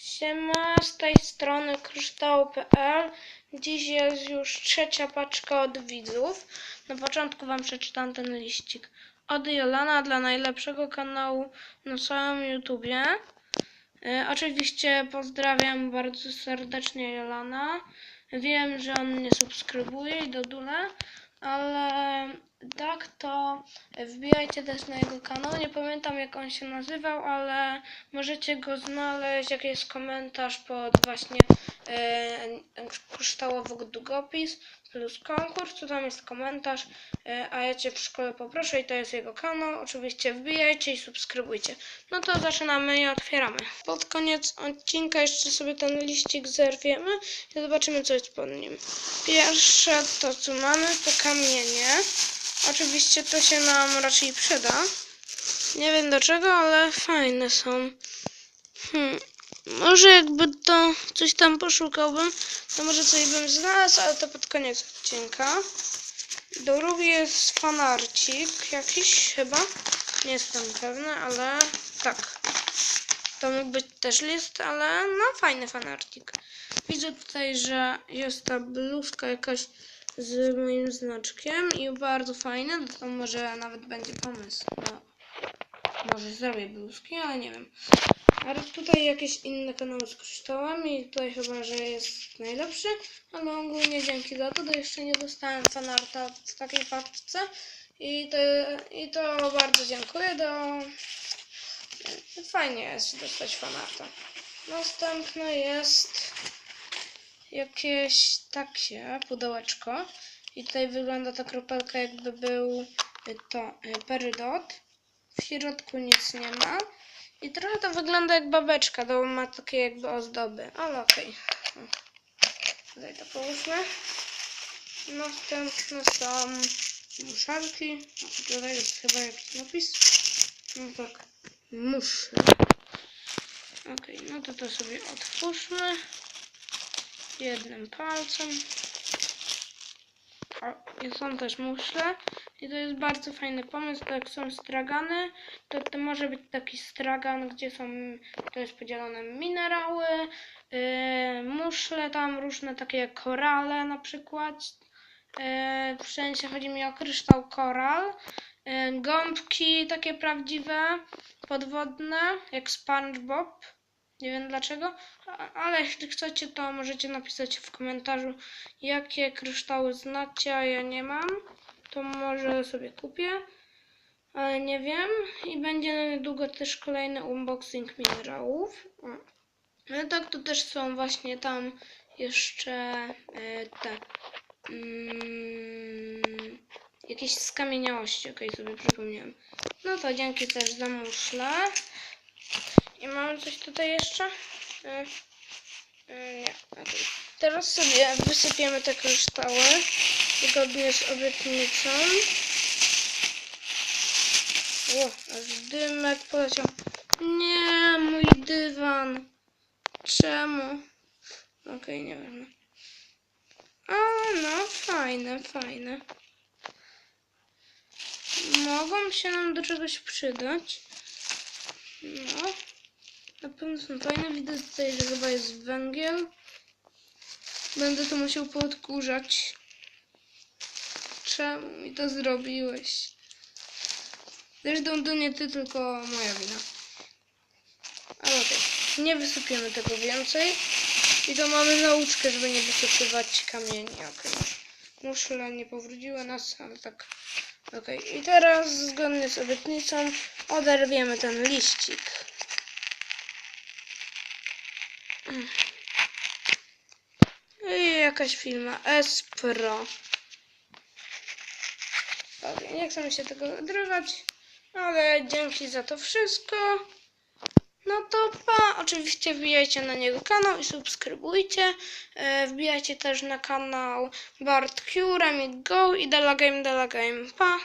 Siema, z tej strony kryształ.pl. Dziś jest już trzecia paczka od widzów. Na początku wam przeczytam ten liścik. Od Jolana dla najlepszego kanału na całym YouTubie. E, oczywiście pozdrawiam bardzo serdecznie Jolana. Wiem, że on mnie subskrybuje i do dule, ale tak to wbijajcie też na jego kanał. Nie pamiętam jak on się nazywał, ale możecie go znaleźć, jak jest komentarz pod właśnie e, kryształowy długopis plus konkurs, tu tam jest komentarz, e, a ja Cię w szkole poproszę i to jest jego kanał. Oczywiście wbijajcie i subskrybujcie. No to zaczynamy i otwieramy. Pod koniec odcinka jeszcze sobie ten liścik zerwiemy i zobaczymy co jest pod nim. Pierwsze to co mamy to kamienie. Oczywiście to się nam raczej przyda. Nie wiem dlaczego, ale fajne są. Hmm. Może jakby to coś tam poszukałbym, to może coś bym znalazł, ale to pod koniec odcinka. Drugi jest fanarcik jakiś chyba. Nie jestem pewna, ale tak. To mógł być też list, ale no fajny fanarcik. Widzę tutaj, że jest ta bluzka jakaś z moim znaczkiem i bardzo fajne, no to może nawet będzie pomysł. No, może zrobię bluzki, ale nie wiem. Ale tutaj jakieś inne kanały z kryształami i tutaj chyba, że jest najlepszy, ale ogólnie dzięki za to, to jeszcze nie dostałem fanarta w takiej paczce i to, i to bardzo dziękuję, do... fajnie jest dostać fanarta. Następne jest jakieś takie pudełeczko i tutaj wygląda ta kropelka jakby był y, to y, perydot. W środku nic nie ma. I trochę to wygląda jak babeczka, to ma takie jakby ozdoby, ale okej. Okay. Tutaj to połóżmy. Następne są muszarki. Tutaj jest chyba jakiś napis. No tak, muszle. Okej, okay, no to to sobie otwórzmy. Jednym palcem. I są też muszle. I to jest bardzo fajny pomysł, jak są stragany, to to może być taki stragan, gdzie są, to jest podzielone minerały, yy, muszle tam różne takie jak korale na przykład. Yy, w sensie chodzi mi o kryształ koral. Yy, gąbki takie prawdziwe, podwodne, jak SpongeBob. Nie wiem dlaczego, ale jeśli chcecie, to możecie napisać w komentarzu, jakie kryształy znacie, a ja nie mam to może sobie kupię, ale nie wiem. I będzie niedługo też kolejny unboxing minerałów. O. Ale tak to też są właśnie tam jeszcze te mm, jakieś skamieniałości, okej sobie przypomniałem. No to dzięki też za muszle. I mamy coś tutaj jeszcze? E, nie. Teraz sobie wysypiemy te kryształy zgodnie z obietnicą. O, aż dymek poleciał. Nie, mój dywan. Czemu? Okej, nie wiem. A, no, fajne, fajne. Mogą się nam do czegoś przydać. No. Na pewno są fajne. Widzę tutaj, że chyba jest węgiel. Będę to musiał poodkurzać. Czemu mi to zrobiłeś? Zresztą to nie ty, tylko moja wina. Ale okej. Nie wysypiemy tego więcej. I to mamy nauczkę, żeby nie wysypywać kamieni. Okej. Muszle nie powróciły nas, ale tak. Okej. I teraz zgodnie z obietnicą oderwiemy ten liścik. I jakaś firma S Pro. Okej, nie chcę mi się tego odrywać, ale dzięki za to wszystko. No to pa, oczywiście wbijajcie na niego kanał i subskrybujcie. E, wbijajcie też na kanał Bart Q, Remit Go i Della Game Della Game. Pa!